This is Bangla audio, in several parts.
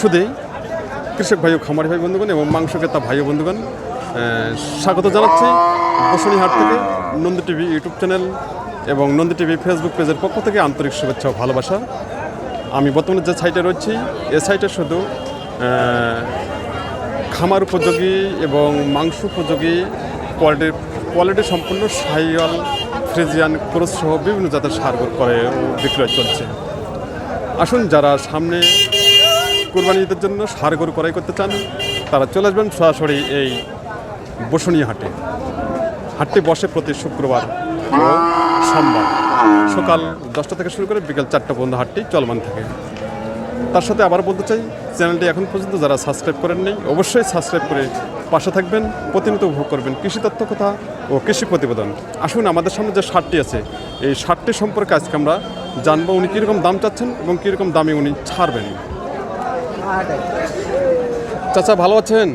শুধুই কৃষক ভাই ও খামারি ভাই বন্ধুগণ এবং মাংস ক্রেতা ভাই ও বন্ধুগণ স্বাগত জানাচ্ছি বসুনিহাট থেকে নন্দী টিভি ইউটিউব চ্যানেল এবং নন্দী টিভি ফেসবুক পেজের পক্ষ থেকে আন্তরিক শুভেচ্ছা ও ভালোবাসা। আমি বর্তমানে যে সাইটে রয়েছি, এ সাইটে শুধু খামার উপযোগী এবং মাংস উপযোগী, কোয়ালিটি কোয়ালিটি সম্পূর্ণ সাইয়াল ফ্রিজিয়ান, ক্রোস সহ বিভিন্ন জাতের সার করে বিক্রয় চলছে। আসুন যারা সামনে কোরবানি ঈদের জন্য সার গরু ক্রয় করতে চান, তারা চলে আসবেন সরাসরি এই বসুনিয়া হাটে। হাটটি বসে প্রতি শুক্রবার সোমবার। সকাল দশটা থেকে শুরু করে বিকেল চারটা পর্যন্ত হাটটি চলমান থাকে। তার সাথে আবার বলতে চাই, চ্যানেলটি এখন পর্যন্ত যারা সাবস্ক্রাইব করেন নেই, অবশ্যই সাবস্ক্রাইব করে পাশে থাকবেন, প্রতিনিয়ত উপভোগ করবেন কৃষি তথ্য, কথা ও কৃষি প্রতিবেদন। আসুন, আমাদের সামনে যে শার্টটি আছে, এই সারটি সম্পর্কে আজকে আমরা জানব উনি কীরকম দাম চাচ্ছেন এবং কীরকম দামে উনি ছাড়বেন। চাচা ভালো আছেন?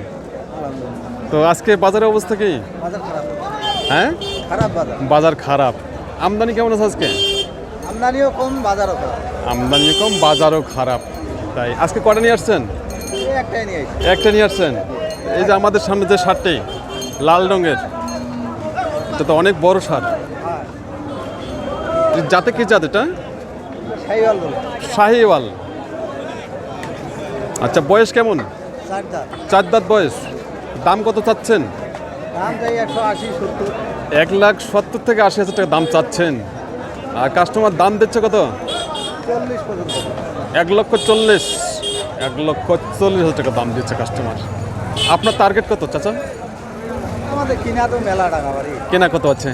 তো আজকে বাজারের অবস্থা কি? হ্যাঁ? বাজার। খারাপ। আমদানি কেমন আছে আজকে? আমদানিও কম বাজারও খারাপ। আমদানি কম বাজারও খারাপ। তাই আজকে কটা নিয়ে আসছেন? একটা নিয়ে আসছেন? এই যে আমাদের সামনে যে সারটি লাল রঙের এটা তো অনেক বড় সার। হ্যাঁ। যাতে কি জাত এটা? বলে। শাহিওয়াল। আচ্ছা বয়স কেমন? চার দাঁত। বয়স। দাম কত চাচ্ছেন? এক লাখ সত্তর থেকে আশি হাজার টাকা দাম চাচ্ছেন। আর কাস্টমার দাম দিচ্ছে কত? এক লক্ষ চল্লিশ। এক লক্ষ চল্লিশ হাজার টাকা দাম দিচ্ছে কাস্টমার আপনার টার্গেট কত চাচা? আমাদের কিনা তো মেলা টাকা কেনা কত আছে?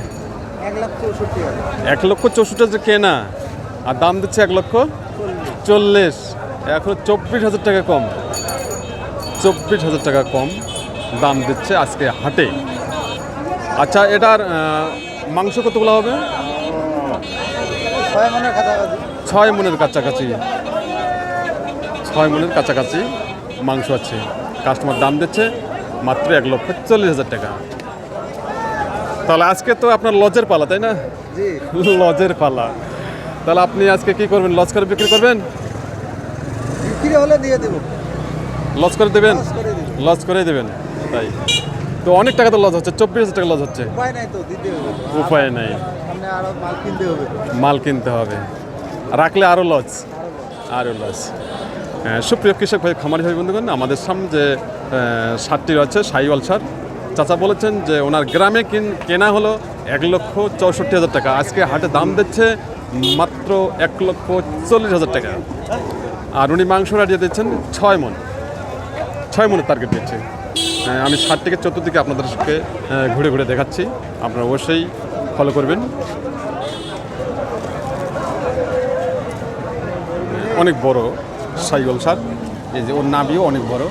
এক লক্ষ চৌষট্টি হাজার কেনা। আর দাম দিচ্ছে এক লক্ষ চল্লিশ। এখন চব্বিশ হাজার টাকা কম। চব্বিশ হাজার টাকা কম দাম দিচ্ছে আজকে হাটে। আচ্ছা এটার মাংস কতগুলো হবে? ছয় মনের কাছাকাছি। ছয় মনের কাছাকাছি। মাংস আছে। কাস্টমার দাম দিচ্ছে মাত্র এক লক্ষ চল্লিশ হাজার টাকা। তাহলে আজকে তো আপনার লজের পালা তাই না? লজের পালা। তাহলে আপনি আজকে কি করবেন? লজ করে বিক্রি করবেন? বিক্রি হলে দিয়ে দেবো। লজ করে দেবেন? লস করে দেবেন তাই। তো অনেক টাকা তো লজ হচ্ছে চব্বিশ হাজার টাকা লজ হচ্ছে। উপায় নাই তো দিতে হবে। উপায় নাই। আরও মাল কিনতে হবে। মাল কিনতে হবে। রাখলে আরও লজ আরও হ্যাঁ, সুপ্রিয় কৃষক ভাই খামারি ভাই বন্ধুগণ আমাদের সামনে যে সারটি রয়েছে সাইওয়াল সার চাচা বলেছেন যে ওনার গ্রামে কিন কেনা হলো এক লক্ষ চৌষট্টি হাজার টাকা। আজকে হাটে দাম দিচ্ছে মাত্র এক লক্ষ চল্লিশ হাজার টাকা। আর উনি মাংস রাডিয়ে দিচ্ছেন ছয় মন। ছয় মনের টার্গেট দিচ্ছে। হ্যাঁ, আমি ষাট থেকে চোদ্দ চতুর্দিকে আপনাদেরকে আহ, ঘুরে ঘুরে দেখাচ্ছি। আপনারা অবশ্যই ফলো করবেন। অনেক বড় সাইগল সার এই যে ওর নাভিও অনেক বড়।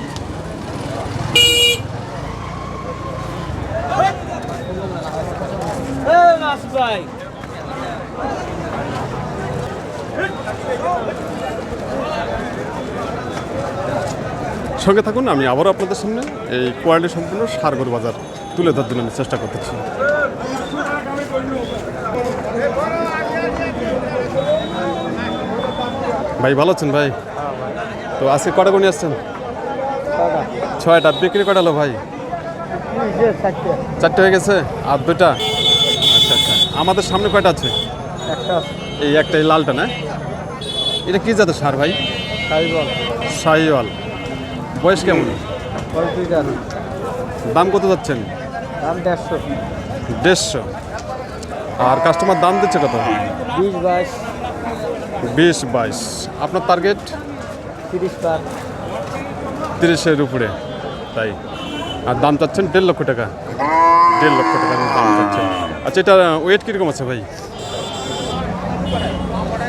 সঙ্গে থাকুন আমি আবারও আপনাদের সামনে এই কোয়ালিটি সম্পূর্ণ সারগর বাজার তুলে ধরার জন্য আমি চেষ্টা করতেছি। ভাই ভালো আছেন ভাই? তো আজকে কটা গুণি আসছেন? ছয়টা। বিক্রি কটা হলো ভাই? চারটে হয়ে গেছে? আর দুটা আচ্ছা আচ্ছা। আমাদের সামনে কয়টা আছে? একটা এই একটা এই লালটা না? এটা কি জাতের সার ভাই? সাইওয়াল সাইওয়াল বয়স কেমন? দাম কত যাচ্ছেন? দাম দেড়শো। দেড়শো। আর কাস্টমার দাম দিচ্ছে কত? বিশ বাইশ। বিশ বাইশ। আপনার টার্গেট তিরিশ পার। তিরিশের উপরে। তাই। আর দাম চাচ্ছেন দেড় লক্ষ টাকা। দেড় লক্ষ টাকার দাম চাচ্ছেন। আচ্ছা এটা ওয়েট কীরকম আছে ভাই?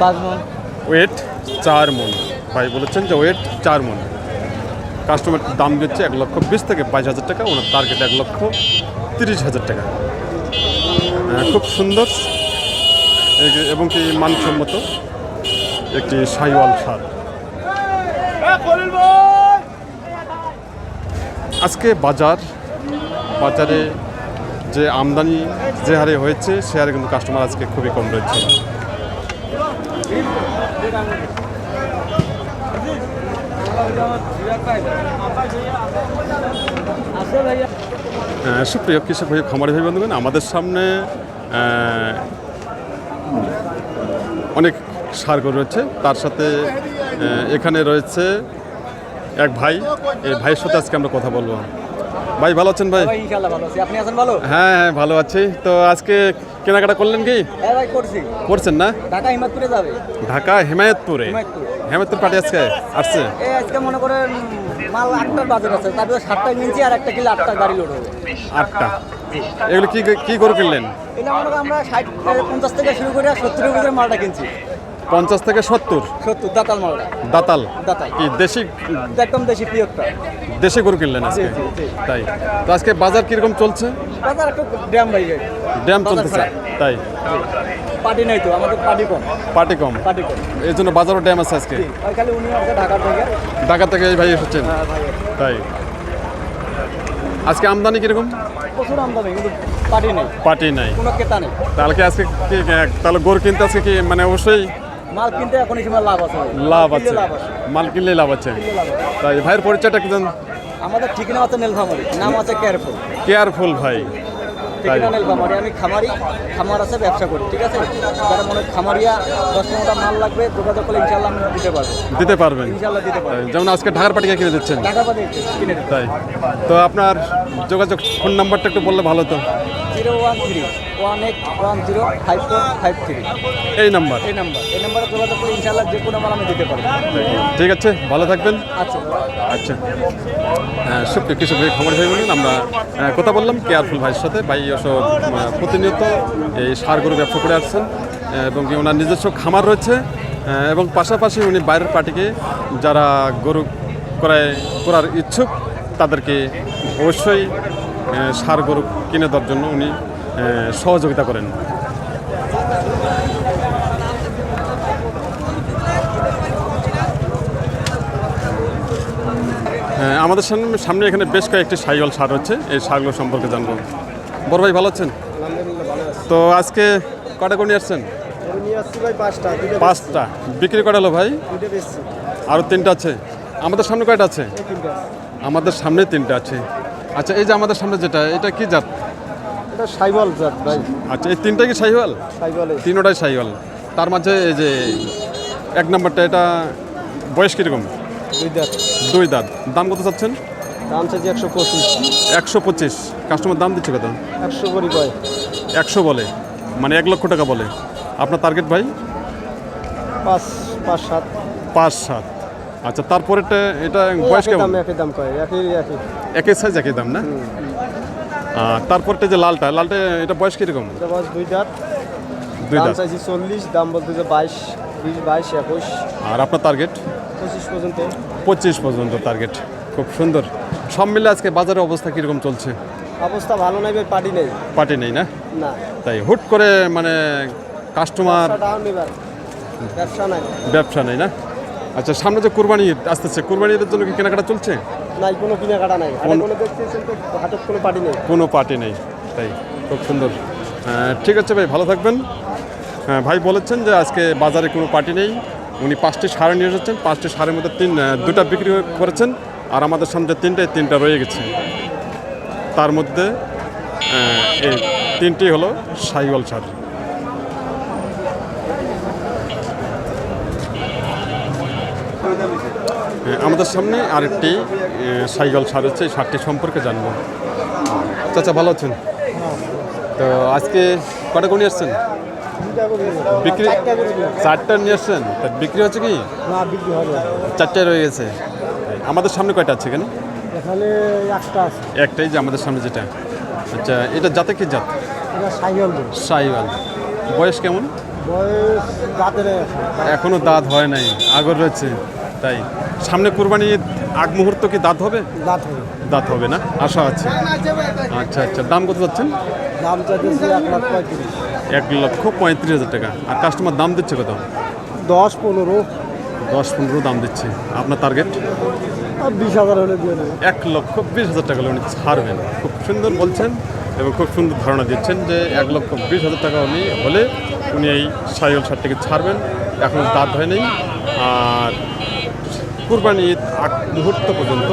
পাঁচ মন। ওয়েট চার মন। ভাই বলেছেন যে ওয়েট চার মন। কাস্টমার দাম দিচ্ছে এক লক্ষ বিশ থেকে বাইশ হাজার টাকা, ওনার টার্গেট এক লক্ষ তিরিশ হাজার টাকা। খুব সুন্দর। এবং কি মানসম্মত একটি সাইওয়াল সার। আজকে বাজার, বাজারে যে আমদানি যে হারে হয়েছে, সে হারে কিন্তু কাস্টমার আজকে খুবই কম রয়েছে। সুপ্রিয় কৃষক ভাই খামারি ভাই বন্ধুগণ আমাদের সামনে অনেক সার গরু রয়েছে। তার সাথে এখানে রয়েছে এক ভাই। এই ভাইয়ের সাথে আজকে আমরা কথা বলব। ভাই ভালো আছেন ভাই? হ্যাঁ হ্যাঁ ভালো আছি। তো আজকে কেনাকাটা করলেন কি? হ্যাঁ করছেন না? ঢাকা হিমায়তপুরে যাবে। ঢাকা হেমায়তপুরে হিমায়তপুর পার্টি আজকে আসছে? এই আজকে মনে করেন মাল আটটার বাজার আছে তারপরে সাতটায় নিয়েছি আর একটা কিলো আটটা গাড়ি লোড হবে। আটটা। এগুলো কি কি করে কিনলেন? এটা মনে করেন আমরা ষাট পঞ্চাশ থেকে শুরু করে সত্তর ভিতরে মালটা কিনছি। পঞ্চাশ থেকে সত্তর? সত্তর দাতাল মালটা। দাতাল? দাতাল। কি দেশি? একদম দেশি পিওরটা দেশি গরু কিনলেন আজকে। তাই। তো আজকে বাজার কীরকম চলছে? বাজার একটু ড্যাম ভাই ড্যাম চলতেছে তাই। পার্টি নাই তো আমাদের পার্টি কম। পার্টি কম? পার্টি কম। এই জন্য বাজারও ড্যাম আছে আজকে? খালি উনি ঢাকা থেকে। ঢাকা থেকে এই ভাই এসেছেন? হ্যাঁ তাই। আজকে আমদানি কীরকম? প্রচুর আমদানি কিন্তু পার্টি নেই। পার্টি নাই। কোনো ক্রেতা নেই। তাহলে কি আজকে কি তাহলে গরু কিনতে আজকে কি মানে অবশ্যই মাল কিনতে এখন এই লাভ আছে লাভ আছে। মাল কিনলে লাভ আছে। তাই ভাইয়ের পরিচয়টা একজন আমাদের ঠিকানা আছে নীলফামারি। নাম আছে কেয়ারফুল কেয়ারফুল ভাই। ঠিকানা নীলফামারি। আমি খামারি খামার আছে ব্যবসা করি ঠিক আছে? যারা মনে খামারিয়া দশ টাকা মাল লাগবে যোগাযোগ করলে ইনশাল্লাহ আমি দিতে পারব। দিতে পারবেন। ইনশাল্লাহ দিতে পারব। তাই, যেমন আজকে ঢাকার পাটিকা কিনে দিচ্ছেন? টাকা পাবে কিনে তাই। তো আপনার যোগাযোগ ফোন নাম্বারটা একটু বললে ভালো তো zero one three one eight one zero five four five three. এই নাম্বার। এই নাম্বার। এই নাম্বারে যোগাযোগ করলে ইনশাল্লাহ যে কোনো মাল আমি দিতে পারব। ঠিক আছে ভালো থাকবেন। আচ্ছা। আচ্ছা। হ্যাঁ সুপ্রিয় কৃষক ভাই খবর ভাই বলুন আমরা কথা বললাম কেয়ারফুল ভাইয়ের সাথে। ভাই আহ, প্রতিনিয়ত এই সার গরু ব্যবসা করে আসছেন এবং কি ওনার নিজস্ব খামার রয়েছে এবং পাশাপাশি উনি বাইরের পার্টিকে যারা গরু করায় করার ইচ্ছুক তাদেরকে অবশ্যই সার গরু কিনে দেওয়ার জন্য উনি সহযোগিতা করেন। হ্যাঁ, আমাদের সামনে সামনে এখানে বেশ কয়েকটি সাইওয়াল সার হচ্ছে। এই সারগুলো সম্পর্কে জানব। বড় ভাই ভালো আছেন? তো আজকে কটা করে নিয়ে আসছেন? পাঁচটা বিক্রি কটা হলো ভাই? আরও তিনটা আছে। আমাদের সামনে কয়টা আছে। আমাদের সামনে তিনটা আছে। আচ্ছা এই যে আমাদের সামনে যেটা এটা কি জাত? এটা সাইবল জাত ভাই। আচ্ছা এই তিনটা কি সাইওয়াল? সাইবলে তিনোটাই সাইওয়াল। তার মাঝে এই যে এক নম্বরটা এটা বয়স কীরকম? দুই জাত দুই দাঁত। দাম কত চাচ্ছেন? দাম চাইছি একশো পঁচিশ। একশো পঁচিশ। কাস্টমার দাম দিচ্ছে কত? একশো করি কয়। একশো বলে। মানে এক লক্ষ টাকা বলে। আপনার টার্গেট ভাই? পাঁচ পাঁচ সাত। পাঁচ সাত। আচ্ছা তারপরেটা এটা বয়স কেমন? একই দাম কয়। একই একই। একই সাইজ একই দাম না? তারপরটা যে লালটা লালটা এটা বয়স কীরকম? এটা বয়স দুই দাঁত। দুই দাম দাঁত। চাইছি চল্লিশ দাম বলতে যে বাইশ বিশ বাইশ একুশ। আর আপনার টার্গেট পঁচিশ পর্যন্ত। পঁচিশ পর্যন্ত টার্গেট খুব সুন্দর। সব মিলে আজকে বাজারের অবস্থা কীরকম চলছে? অবস্থা ভালো নাই ভাই পার্টি নেই। পার্টি নেই না? না। তাই হুট করে মানে কাস্টমার ডাউন এবার। ব্যবসা নাই। ব্যবসা নেই না? আচ্ছা সামনে যে কুরবানি ঈদ আসতেছে কুরবানি ঈদের জন্য কি কেনাকাটা চলছে? নাই কোনো কেনাকাটা নাই। কোনো দেখতেছেন তো হাটত কোনো পার্টি নেই। কোনো পার্টি নেই তাই খুব সুন্দর। ঠিক আছে ভাই ভালো থাকবেন। হ্যাঁ ভাই বলেছেন যে আজকে বাজারে কোনো পার্টি নেই। উনি পাঁচটি সার নিয়ে এসেছেন পাঁচটি সারের মধ্যে তিন দুটা বিক্রি করেছেন আর আমাদের সামনে তিনটায় তিনটা রয়ে গেছে। তার মধ্যে এই তিনটি হলো সাইওয়াল সার। আমাদের সামনে আরেকটি সাইকেল সার হচ্ছে এই সারটি সম্পর্কে জানব। চাচা ভালো আছেন? তো আজকে কটা করে নিয়ে আসছেন? বিক্রি চারটা নিয়ে আসছেন? তা বিক্রি হচ্ছে কি? চারটায় রয়ে গেছে। আমাদের সামনে কয়টা আছে এখানে? এখানে একটা একটাই যে আমাদের সামনে যেটা। আচ্ছা এটা জাতে কি জাত? সাইকেল সাইওয়াল বয়স কেমন? বয়স এখনও দাঁত হয় নাই আগর রয়েছে। তাই সামনে কুরবানি আগ মুহূর্ত কি দাঁত হবে? দাঁত হবে। দাঁত হবে না? আশা আছে। আচ্ছা আচ্ছা। দাম কত যাচ্ছেন? দাম চাইতেছি এক লাখ পঁয়ত্রিশ। এক লক্ষ পঁয়ত্রিশ হাজার টাকা। আর কাস্টমার দাম দিচ্ছে কত? দশ পনেরো। দশ পনেরো দাম দিচ্ছে। আপনার টার্গেট বিশ হাজার হলে দিয়ে এক লক্ষ বিশ হাজার টাকা হলে উনি ছাড়বেন। খুব সুন্দর বলছেন এবং খুব সুন্দর ধারণা দিচ্ছেন যে এক লক্ষ বিশ হাজার টাকা উনি হলে উনি এই সাইকেল সারটিকে ছাড়বেন। এখন দাঁত হয় নাই আর কুরবানি ঈদ মুহূর্ত পর্যন্ত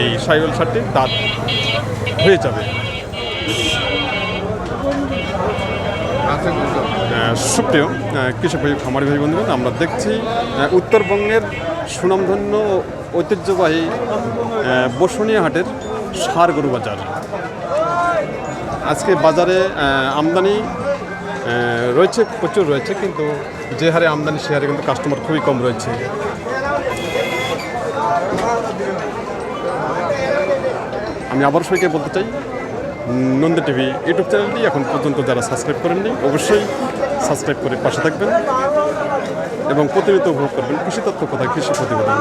এই সাইকেল সারটির দাঁত হয়ে যাবে। সুপ্রিয় কৃষক ভাই, খামারি ভাই, বন্ধুগণ, আমরা দেখছি উত্তরবঙ্গের সুনামধন্য ঐতিহ্যবাহী বসুনিয়া হাটের সার গরু বাজার। আজকে বাজারে আমদানি রয়েছে, প্রচুর রয়েছে, কিন্তু যে হারে আমদানি, সে হারে কিন্তু কাস্টমার খুবই কম রয়েছে। আমি আবার সবাইকে বলতে চাই, নন্দী টিভি ইউটিউব চ্যানেলটি এখন পর্যন্ত যারা সাবস্ক্রাইব করেননি, অবশ্যই সাবস্ক্রাইব করে পাশে থাকবেন এবং প্রতিনিয়ত উপভোগ করবেন কৃষি তথ্য কথা কৃষি প্রতিবেদন।